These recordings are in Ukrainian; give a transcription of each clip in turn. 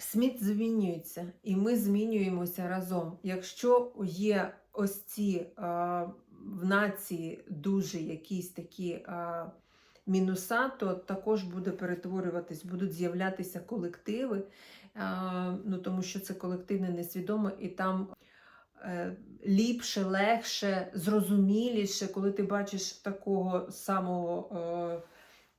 Світ змінюється, і ми змінюємося разом. Якщо є ось ці е, в нації дуже якісь такі е, мінуса, то також буде перетворюватись, будуть з'являтися колективи, е, ну, тому що це колективне несвідоме, і там е, ліпше, легше, зрозуміліше, коли ти бачиш такого самого. Е,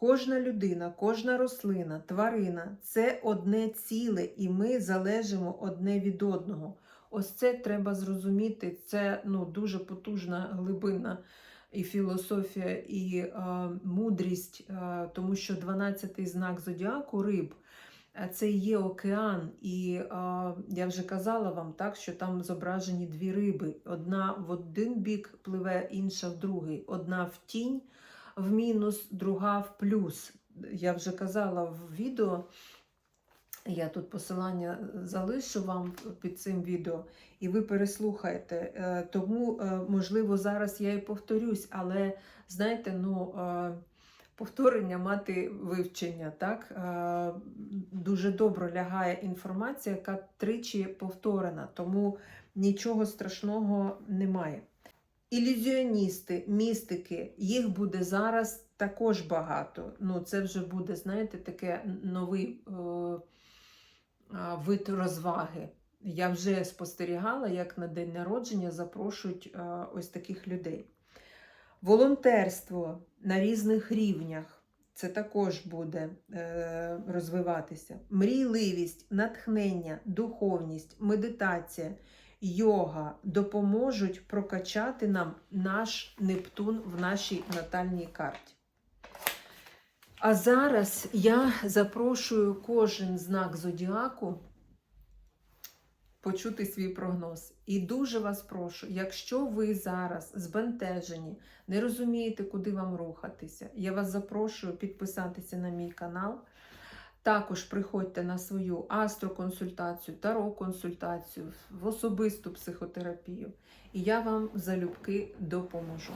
Кожна людина, кожна рослина, тварина це одне ціле, і ми залежимо одне від одного. Ось це треба зрозуміти. Це ну, дуже потужна глибинна і філософія, і е, мудрість, е, тому що 12-й знак зодіаку риб. е, Це є океан, і е, я вже казала вам так, що там зображені дві риби. Одна в один бік пливе, інша в другий. Одна в тінь, в мінус, друга в плюс. я вже казала в відео, я тут посилання залишу вам під цим відео, і ви переслухаєте. Е, Тому, е, можливо, зараз я і повторюсь, але знаєте, ну. е, Повторення мати вивчення, так? Дуже добре лягає інформація, яка тричі повторена, тому нічого страшного немає. Ілюзіоністи, містики, їх буде зараз також багато. Ну, це вже буде, знаєте, таке новий е, вид розваги. Я вже спостерігала, як на день народження запрошують е, ось таких людей. Волонтерство на різних рівнях. Це також буде е, розвиватися. Мрійливість, натхнення, духовність, медитація, йога допоможуть прокачати нам наш Нептун в нашій натальній карті. А зараз я запрошую кожен знак зодіаку почути свій прогноз. І дуже вас прошу, якщо ви зараз збентежені, не розумієте, куди вам рухатися, я вас запрошую підписатися на мій канал. Також приходьте на свою астроконсультацію, таро-консультацію, в особисту психотерапію, і я вам залюбки допоможу.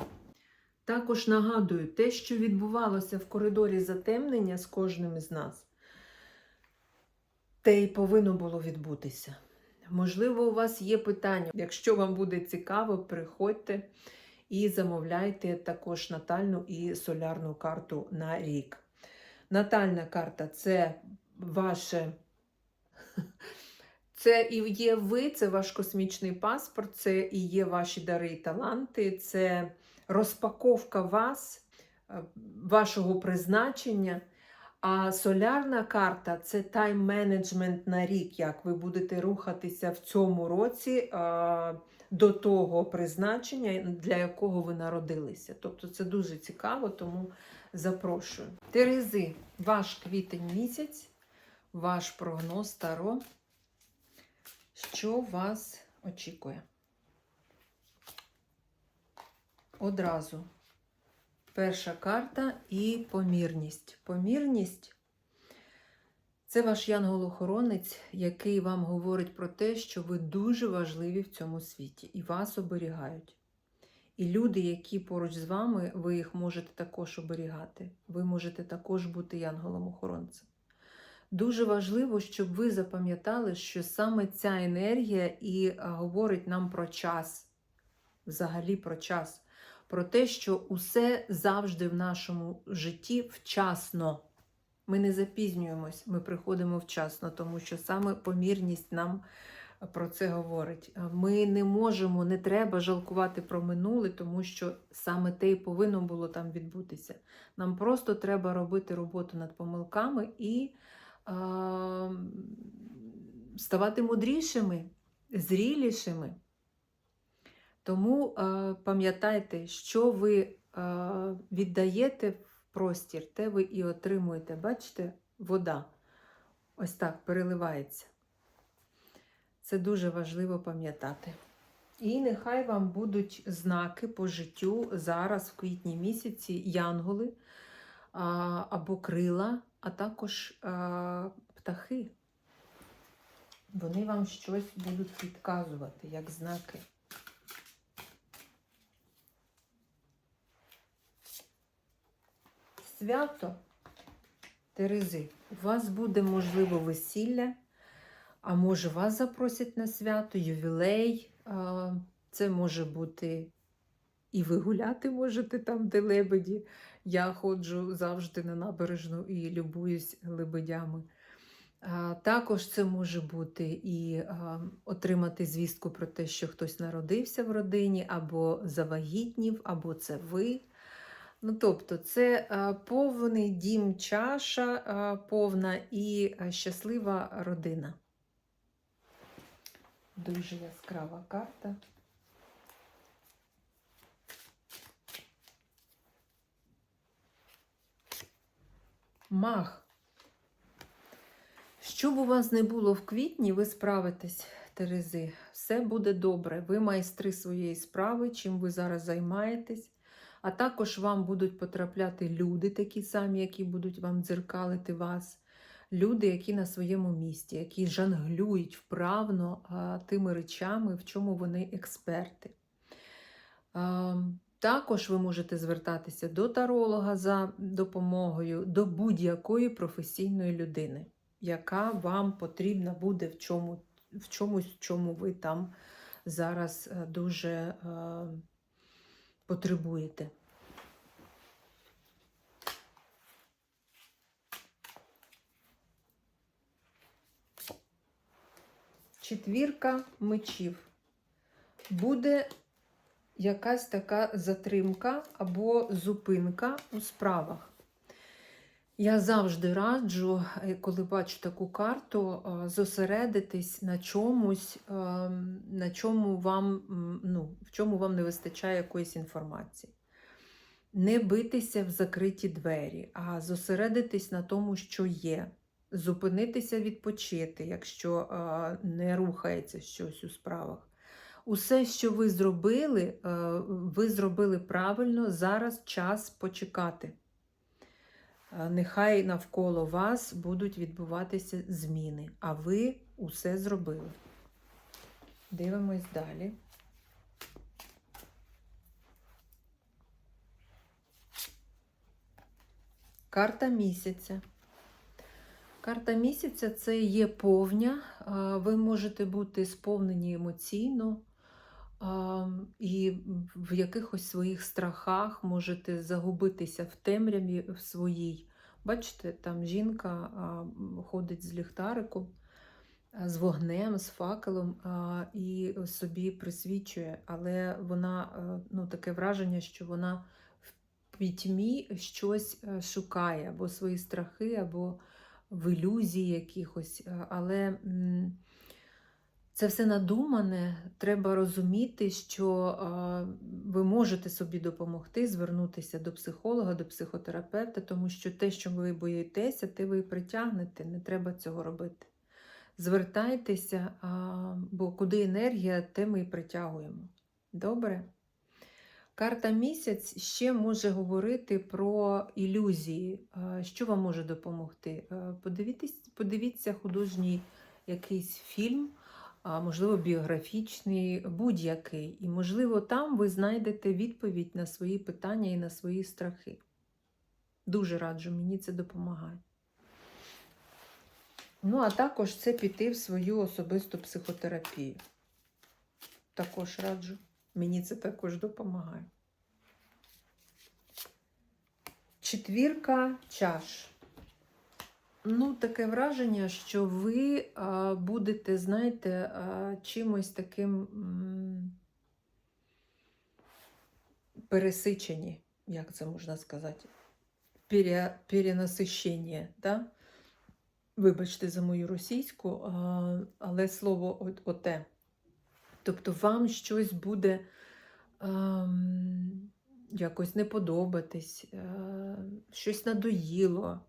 Також нагадую, те, що відбувалося в коридорі затемнення з кожним із нас, те й повинно було відбутися. Можливо, у вас є питання. Якщо вам буде цікаво, приходьте і замовляйте також натальну і солярну карту на рік. Натальна карта це ваше. Це і є ви, це ваш космічний паспорт, це і є ваші дари і таланти, це розпаковка вас, е, вашого призначення. А солярна карта це тайм-менеджмент на рік, як ви будете рухатися в цьому році а, до того призначення, для якого ви народилися. Тобто це дуже цікаво, тому запрошую. Терези, ваш квітень місяць, ваш прогноз Таро. Що вас очікує? Одразу. Перша карта і помірність. Помірність це ваш янгол-охоронець, який вам говорить про те, що ви дуже важливі в цьому світі і вас оберігають. І люди, які поруч з вами, ви їх можете також оберігати. Ви можете також бути янголом-охоронцем. Дуже важливо, щоб ви запам'ятали, що саме ця енергія і говорить нам про час, взагалі про час про те, що усе завжди в нашому житті вчасно. Ми не запізнюємось, ми приходимо вчасно, тому що саме помірність нам про це говорить. Ми не можемо, не треба жалкувати про минуле, тому що саме те й повинно було там відбутися. Нам просто треба робити роботу над помилками і а, ставати мудрішими, зрілішими. Тому е, пам'ятайте, що ви е, віддаєте в простір, те ви і отримуєте. Бачите, вода ось так переливається. Це дуже важливо пам'ятати. І нехай вам будуть знаки по життю зараз, в квітні місяці, янголи або крила, а також птахи. Вони вам щось будуть підказувати, як знаки. свято Терези, у вас буде, можливо, весілля, а може, вас запросять на свято, ювілей. Це може бути і ви гуляти можете там, де лебеді. Я ходжу завжди на набережну і любуюсь лебедями. Також це може бути і отримати звістку про те, що хтось народився в родині, або завагітнів, або це ви. Ну, тобто, це повний дім чаша, повна і щаслива родина. Дуже яскрава карта. Мах. Що б у вас не було в квітні, ви справитесь, Терези. Все буде добре. Ви майстри своєї справи, чим ви зараз займаєтесь. А також вам будуть потрапляти люди, такі самі, які будуть вам дзеркалити вас. Люди, які на своєму місці, які жонглюють вправно тими речами, в чому вони експерти. Також ви можете звертатися до таролога за допомогою, до будь-якої професійної людини, яка вам потрібна буде в, чому, в чомусь, в чому ви там зараз е, дуже е, потребуєте. Четвірка мечів. Буде якась така затримка або зупинка у справах. Я завжди раджу, е, коли бачу таку карту, е, зосередитись на чомусь, е, на чому вам, ну, в чому вам не вистачає якоїсь інформації. Не битися в закриті двері, а зосередитись на тому, що є. Зупинитися, відпочити, якщо не рухається щось у справах. Усе, що ви зробили, е, ви зробили правильно, зараз час почекати. Е, Нехай навколо вас будуть відбуватися зміни, а ви усе зробили. Дивимось далі. Карта місяця. Карта місяця це є повня. Ви можете бути сповнені емоційно і в якихось своїх страхах можете загубитися в темряві в своїй. Бачите, там жінка ходить з ліхтариком, з вогнем, з факелом і собі присвічує, але вона ну, таке враження, що вона в пітьмі щось е, шукає, або свої страхи, або в ілюзії якихось, е, але це все надумане. Треба розуміти, що е, ви можете собі допомогти, звернутися до психолога, до психотерапевта, тому що те, що ви боїтеся, те ви притягнете. Не треба цього робити. Звертайтеся, бо куди енергія, те ми і притягуємо. Добре? Карта місяць ще може говорити про ілюзії. Е, Що вам може допомогти? Е, Подивіться, подивіться художній якийсь фільм, можливо, біографічний, будь-який. І, можливо, там ви знайдете відповідь на свої питання і на свої страхи. Дуже раджу, мені це допомагає. Ну, а також це піти в свою особисту психотерапію. Також раджу. Мені це також допомагає. Четвірка чаш. Ну, таке враження, що ви а, будете, знаєте, а, чимось таким м, пересичені, як це можна сказати, Пере, перенасищення, да? Вибачте за мою російську, а, але слово от- оте. Тобто вам щось буде ем, якось не подобатись, е, щось надоїло,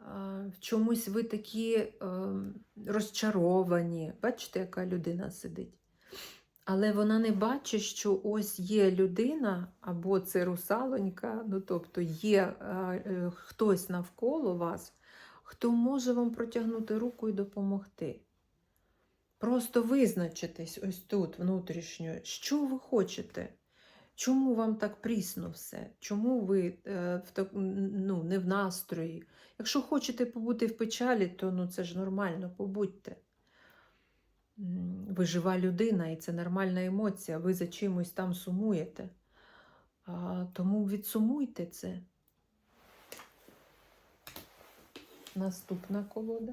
е, в чомусь ви такі ем, розчаровані. Бачите, яка людина сидить? Але вона не бачить, що ось є людина, або це русалонька, ну тобто є е, е, хтось навколо вас, хто може вам протягнути руку і допомогти. Просто визначитись ось тут внутрішньо, що ви хочете. Чому вам так прісно все? Чому ви е, в так, ну, не в настрої? Якщо хочете побути в печалі, то ну, це ж нормально, побудьте. Ви жива людина, і це нормальна емоція. Ви за чимось там сумуєте. А, тому відсумуйте це. Наступна колода.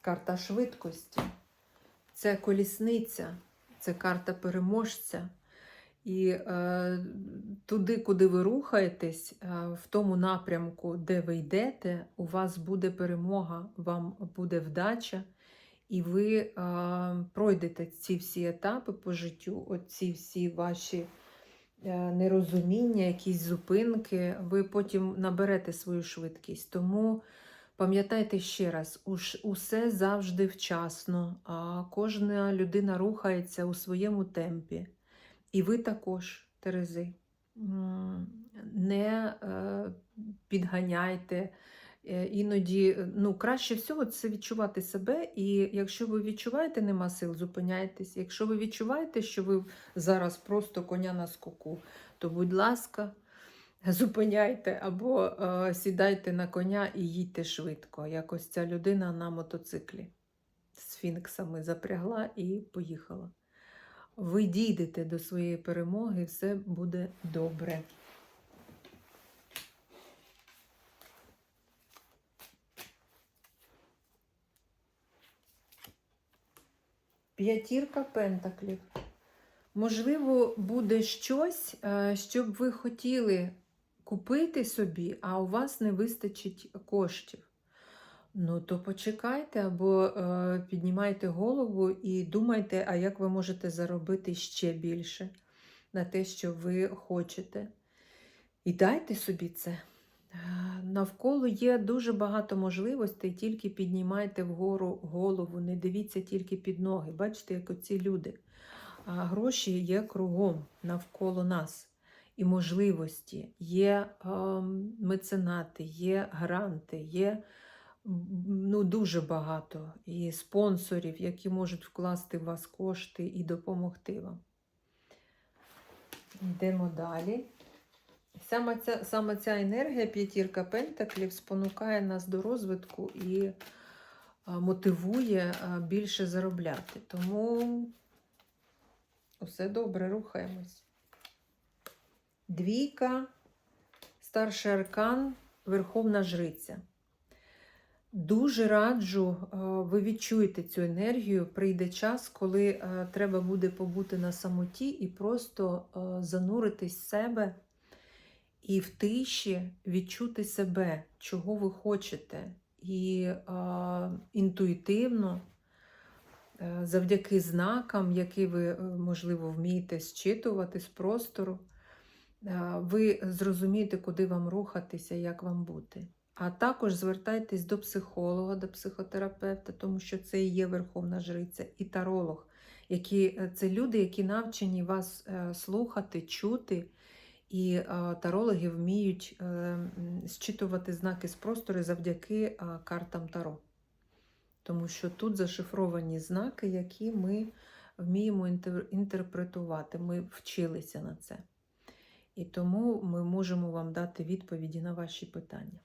Карта швидкості. Це колісниця, це карта переможця. І е, туди, куди ви рухаєтесь, е, в тому напрямку, де ви йдете, у вас буде перемога, вам буде вдача, і ви е, пройдете ці всі етапи по життю, оці всі ваші е, нерозуміння, якісь зупинки, ви потім наберете свою швидкість. Тому Пам'ятайте ще раз, усе завжди вчасно, а кожна людина рухається у своєму темпі. І ви також, Терези, не е, підганяйте. Е, Іноді е, ну, краще всього це відчувати себе, і якщо ви відчуваєте, нема сил, зупиняйтесь. Якщо ви відчуваєте, що ви зараз просто коня на скоку, то, будь ласка, зупиняйте або е, сідайте на коня і їдьте швидко. Якось ця людина на мотоциклі з фінксами запрягла і поїхала. Ви дійдете до своєї перемоги, все буде добре. П'ятірка пентаклів. Можливо, буде щось, е, що б ви хотіли купити собі, а у вас не вистачить коштів. Ну, то почекайте або е, піднімайте голову і думайте, а як ви можете заробити ще більше на те, що ви хочете. І дайте собі це. Е, Навколо є дуже багато можливостей, тільки піднімайте вгору голову, не дивіться тільки під ноги. Бачите, як оці люди. А гроші є кругом навколо нас. І можливості, є ем, меценати, є гранти, є ну, дуже багато і спонсорів, які можуть вкласти в вас кошти і допомогти вам. Йдемо далі. Саме ця, саме ця енергія, п'ятірка пентаклів, спонукає нас до розвитку і мотивує більше заробляти. Тому усе добре, рухаємось. Двійка, старший аркан, Верховна Жриця. Дуже раджу, е, ви відчуєте цю енергію. Прийде час, коли е, треба буде побути на самоті і просто е, зануритись в себе і в тиші відчути себе, чого ви хочете. І інтуїтивно, завдяки знакам, які ви, можливо, вмієте зчитувати з простору, ви зрозумієте, куди вам рухатися, як вам бути. А також звертайтесь до психолога, до психотерапевта, тому що це і є Верховна Жриця, і таролог. Які, е, це люди, які навчені вас е, слухати, чути. І е, тарологи вміють зчитувати знаки з простору завдяки картам Таро. Тому що тут зашифровані знаки, які ми вміємо інтерпретувати. Ми вчилися на це. І тому ми можемо вам дати відповіді на ваші питання.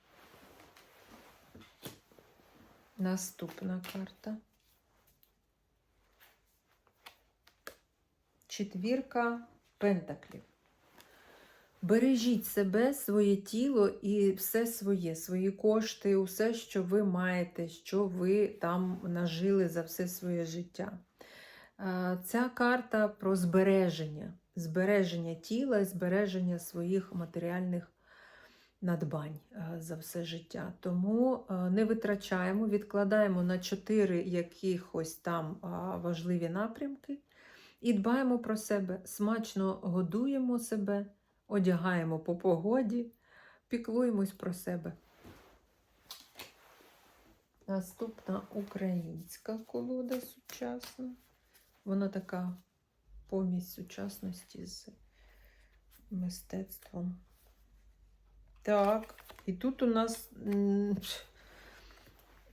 Наступна карта. Четвірка пентаклів. Бережіть себе, своє тіло і все своє, свої кошти, усе, що ви маєте, що ви там нажили за все своє життя. Е, Ця карта про збереження, збереження тіла і збереження своїх матеріальних надбань е, за все життя. Тому е, не витрачаємо, відкладаємо на чотири якихось там важливі напрямки і дбаємо про себе, смачно годуємо себе, одягаємо по погоді, піклуємось про себе. Наступна українська колода сучасна. Вона така помість сучасності з мистецтвом. Так, і тут у нас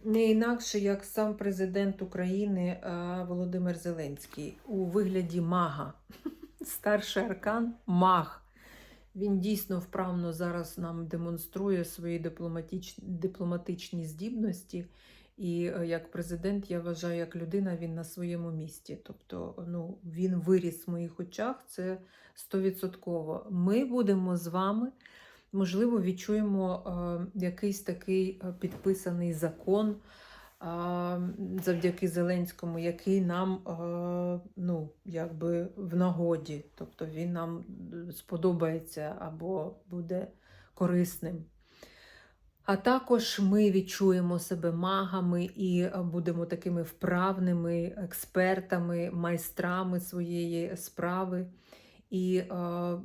не інакше, як сам президент України Володимир Зеленський у вигляді мага. Старший аркан маг. Він дійсно вправно зараз нам демонструє свої дипломатич... дипломатичні здібності. І е, як президент, я вважаю, як людина, він на своєму місці. Тобто, ну, він виріс в моїх очах, це стовідсотково. Ми будемо з вами можливо, відчуємо е, якийсь такий е, підписаний закон е, завдяки Зеленському, який нам е, ну, якби в нагоді, тобто він нам сподобається або буде корисним. А також ми відчуємо себе магами і е, будемо такими вправними експертами, майстрами своєї справи. і е,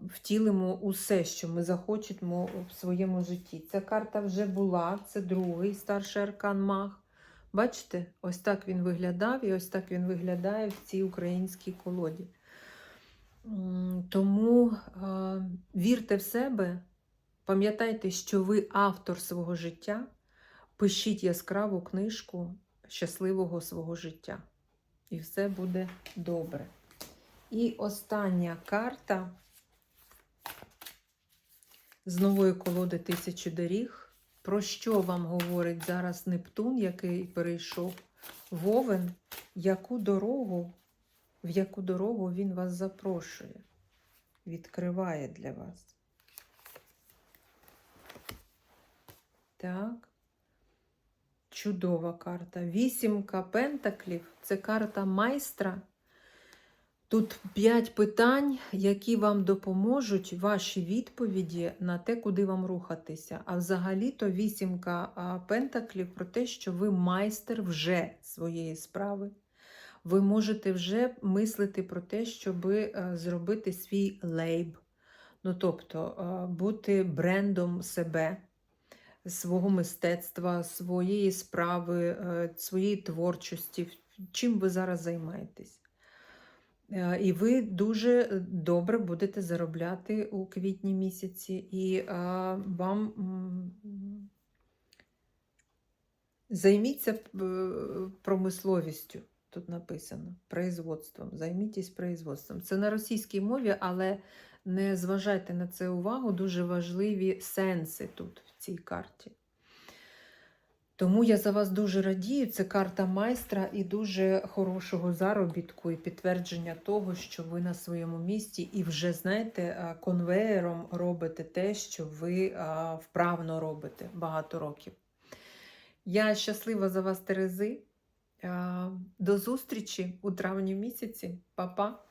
втілимо усе, що ми захочемо в своєму житті. Ця карта вже була, це другий старший аркан Маг. Бачите, ось так він виглядав, і ось так він виглядає в цій українській колоді. Тому е, вірте в себе, пам'ятайте, що ви автор свого життя, пишіть яскраву книжку щасливого свого життя. І все буде добре. І остання карта з нової колоди Тисячі доріг. Про що вам говорить зараз Нептун, який перейшов Вовен, яку дорогу, в яку дорогу він вас запрошує, відкриває для вас. Так. Чудова карта. Вісімка пентаклів це карта майстра. Тут п'ять питань, які вам допоможуть ваші відповіді на те, куди вам рухатися. А взагалі-то вісімка пентаклів про те, що ви майстер вже своєї справи. Ви можете вже мислити про те, щоб е, зробити свій лейб. Ну, тобто е, бути брендом себе, свого мистецтва, своєї справи, е, своєї творчості, чим ви зараз займаєтесь. Е, І ви дуже добре будете заробляти у квітні місяці, і е, вам займіться промисловістю. Тут написано производством. Займітесь производством. Це на російській мові, але не зважайте на це увагу. Дуже важливі сенси тут в цій карті. Тому я за вас дуже радію. Це карта майстра і дуже хорошого заробітку, і підтвердження того, що ви на своєму місці і вже, знаєте, а, конвеєром робите те, що ви вправно робите багато років. Я щаслива за вас, Терези. До зустрічі у травні місяці. Па-па!